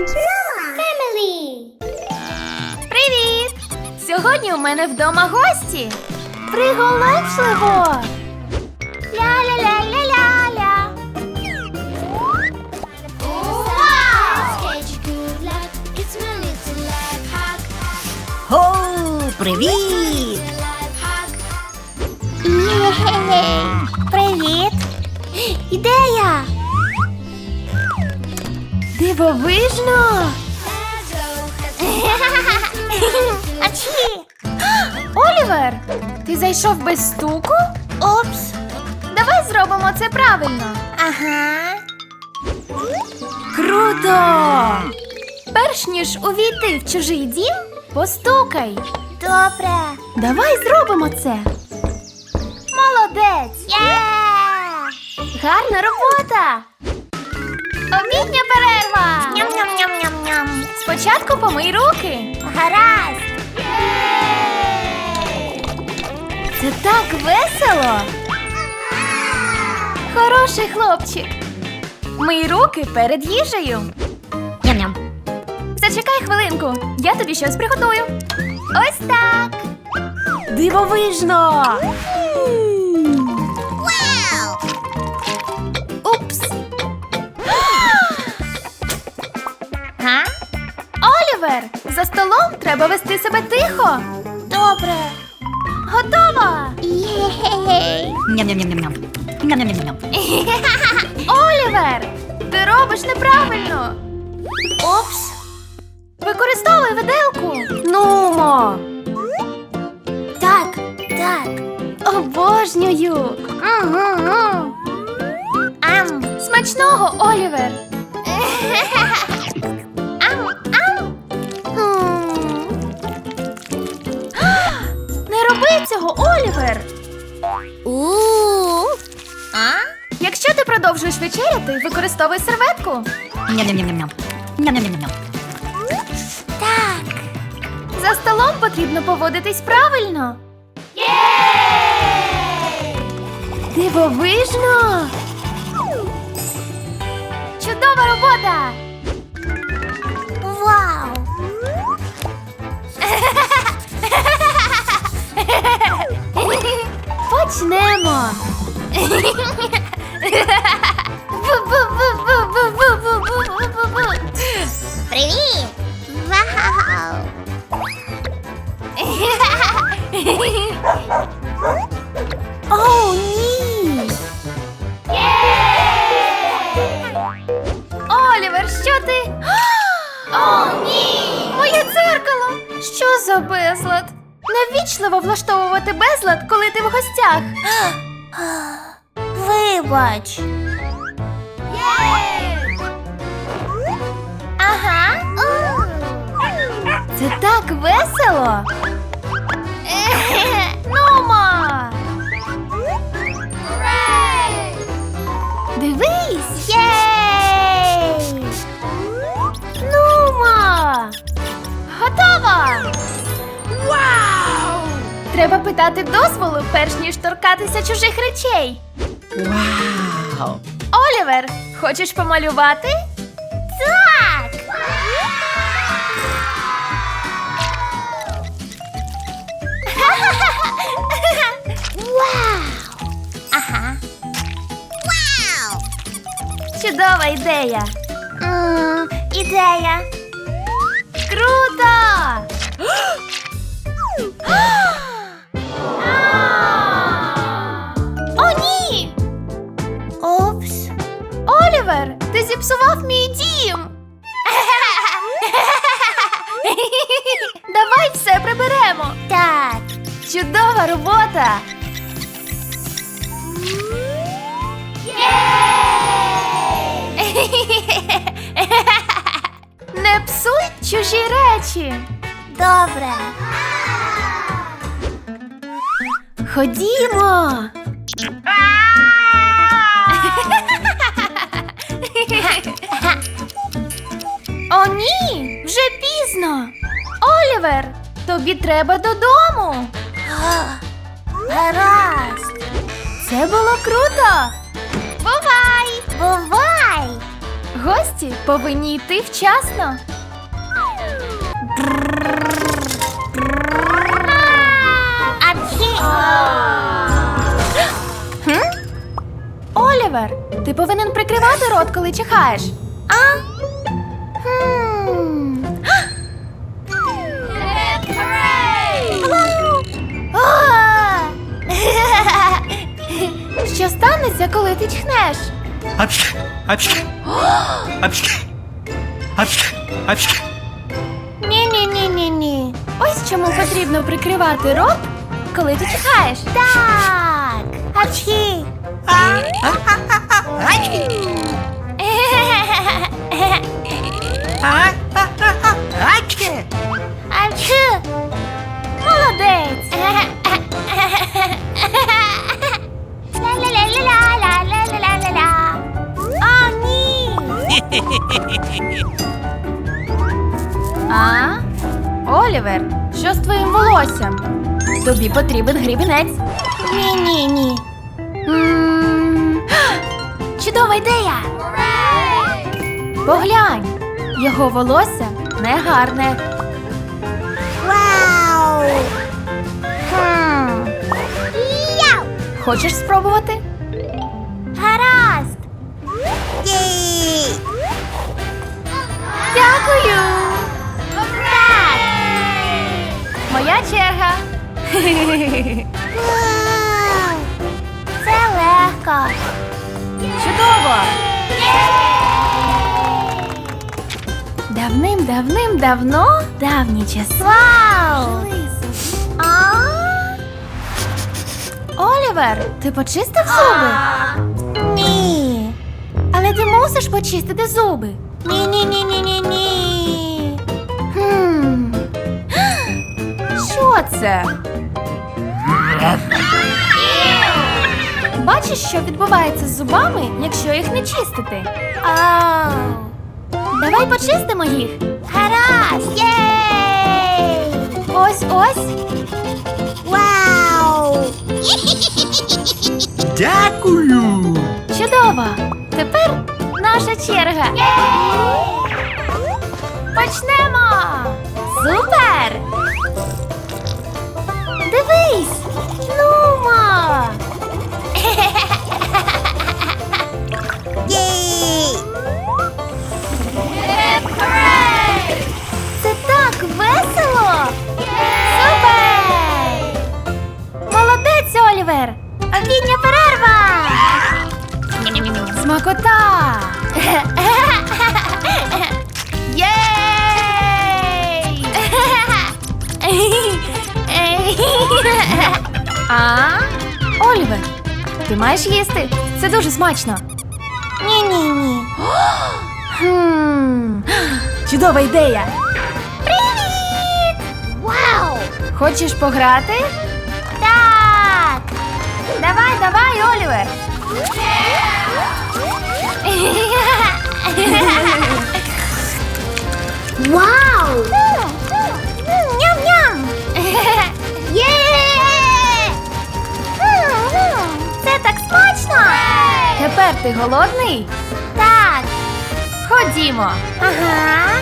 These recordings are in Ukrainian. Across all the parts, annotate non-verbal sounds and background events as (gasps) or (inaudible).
Family. Привіт! Сьогодні у мене вдома гості. Приголомшливо! Ля-ля-ля-ля-ля-ля. О, привіт! Привіт! Ідея! Дивовижно! (laughs) Ачі! Олівер! Ти зайшов без стуку? Опс! Давай зробимо це правильно. Ага. Круто! Перш ніж увійти в чужий дім, постукай. Добре. Давай зробимо це. Молодець! Є! Гарна робота! Обідня перерва! Ням-ням-ням-ням-ням. Спочатку помий руки. Гаразд. Це так весело. Хороший хлопчик. Мий руки перед їжею. Ням-ням. Зачекай хвилинку, я тобі щось приготую. Ось так. Дивовижно. Треба вести себе тихо. Добре. Готова. Єй. Ням-ням-ням-ням. (laughs) Олівер, ти робиш неправильно. Опс. Використовуй виделку. Нумо. Так, так. Обожнюю. Ам. Смачного, Олівер. (laughs) цього, Олівер. У. А? Якщо ти продовжуєш вечеряти, використовуй серветку. Ням-ням-ням-ням. Ням-ням-ням-ням. Так. За столом потрібно поводитись правильно. Дивовижно. Чудова робота. Привіт! Вау! О, ні! Олівер, що ти? О, ні! Моє дзеркало! Що за безлад? Невічливо влаштовувати безлад, коли ти в гостях. Вибач. Ага. Це так весело. Нумо! Дивись! Єй! Нумо! Готово! Вау! Треба питати дозволу, перш ніж торкатися чужих речей. Вау! Олівер, хочеш помалювати? Так! Вау! Ага. Вау! Чудова ідея. м ідея. Круто! Ти зіпсував мій дім. (laughs) Давай все приберемо. Так. Чудова робота. Не псуй чужі речі. Добре. Ходімо. Треба додому. Гаразд. Це було круто. Бувай! Бувай! Гості повинні йти вчасно. Олівер, ти повинен прикривати рот, коли чихаєш. Що станеться, коли ти чхнеш? Апчхи, апчхи, апчхи, апчхи, апчхи. Ні-ні-ні-ні-ні. Ось чому потрібно прикривати рот, коли ти чихаєш. Так. Апчхі. Апчхі. А? Олівер, що з твоїм волоссям? Тобі потрібен грібінець. Ні, ні, ні. (gasps) Чудова ідея. Поглянь, його волосся не гарне. Вау! Хочеш спробувати? Гаразд. Дякую. Черга. Це легко. Чудово. Давним-давним-давно давні часи. Вау! А? Олівер, ти почистив зуби? Ні. Але ти мусиш почистити зуби. Ні, це? Бачиш, що відбувається з зубами, якщо їх не чистити? Ау. Давай почистимо їх. Гаразд! Єй! Ось ось. Вау! Дякую. Чудово! Тепер наша черга. Почнемо! Супер! Смакота! Єй! А? Олівер, ти маєш їсти? Це дуже смачно. Ні-ні-ні. Хм. Чудова ідея. Привіт! Вау! Хочеш пограти? Так. Давай, давай, Олівер. Вау! Ням-ням! Є! Це так смачно! Тепер ти голодний? Так. Ходімо. Ага.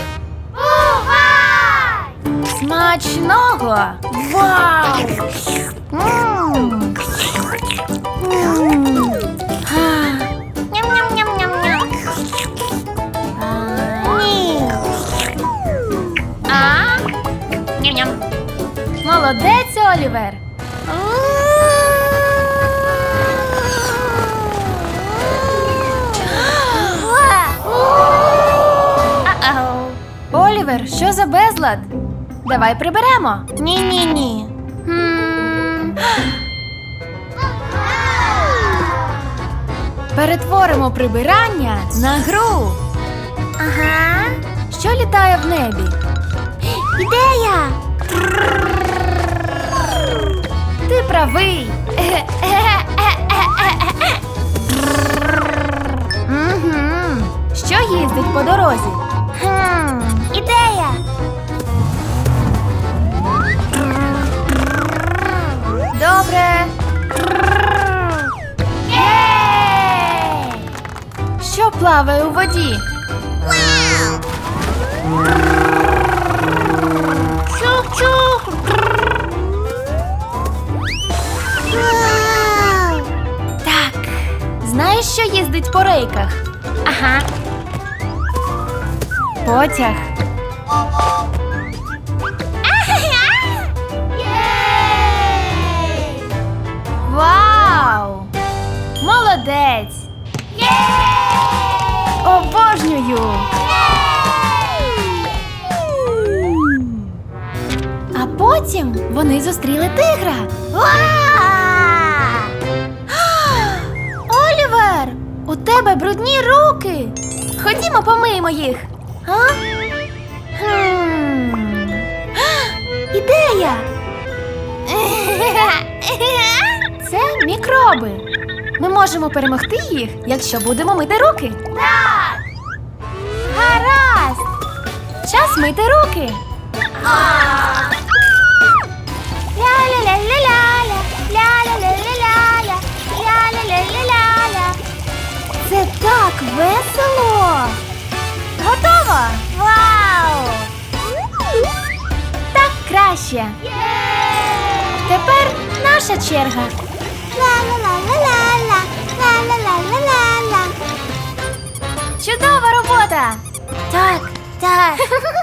Бувай! Смачного! Вау! М. Молодець, Олівер. Олівер, що за безлад? Давай приберемо. Ні-ні-ні. Перетворимо прибирання на гру. Ага. Що літає в небі? Ідея! правий. Що їздить по дорозі? Хм, Ідея. Добре. Що плаває у воді? Чук-чук! Наклейках. Ага. Потяг. Вау! Молодець! Обожнюю! А потім вони зустріли тигра. Олівер! Тебе брудні руки. Ходімо, помиємо їх. А? Хм. (gasps) Ідея! (laughs) Це мікроби. Ми можемо перемогти їх, якщо будемо мити руки. Так! Гаразд! Час мити руки. Ля-ля-ля-ля-ля-ля, краще. Тепер наша черга. Ла-ла-ла-ла-ла-ла, ла-ла-ла-ла-ла-ла. Чудова робота! Так, так. (laughs)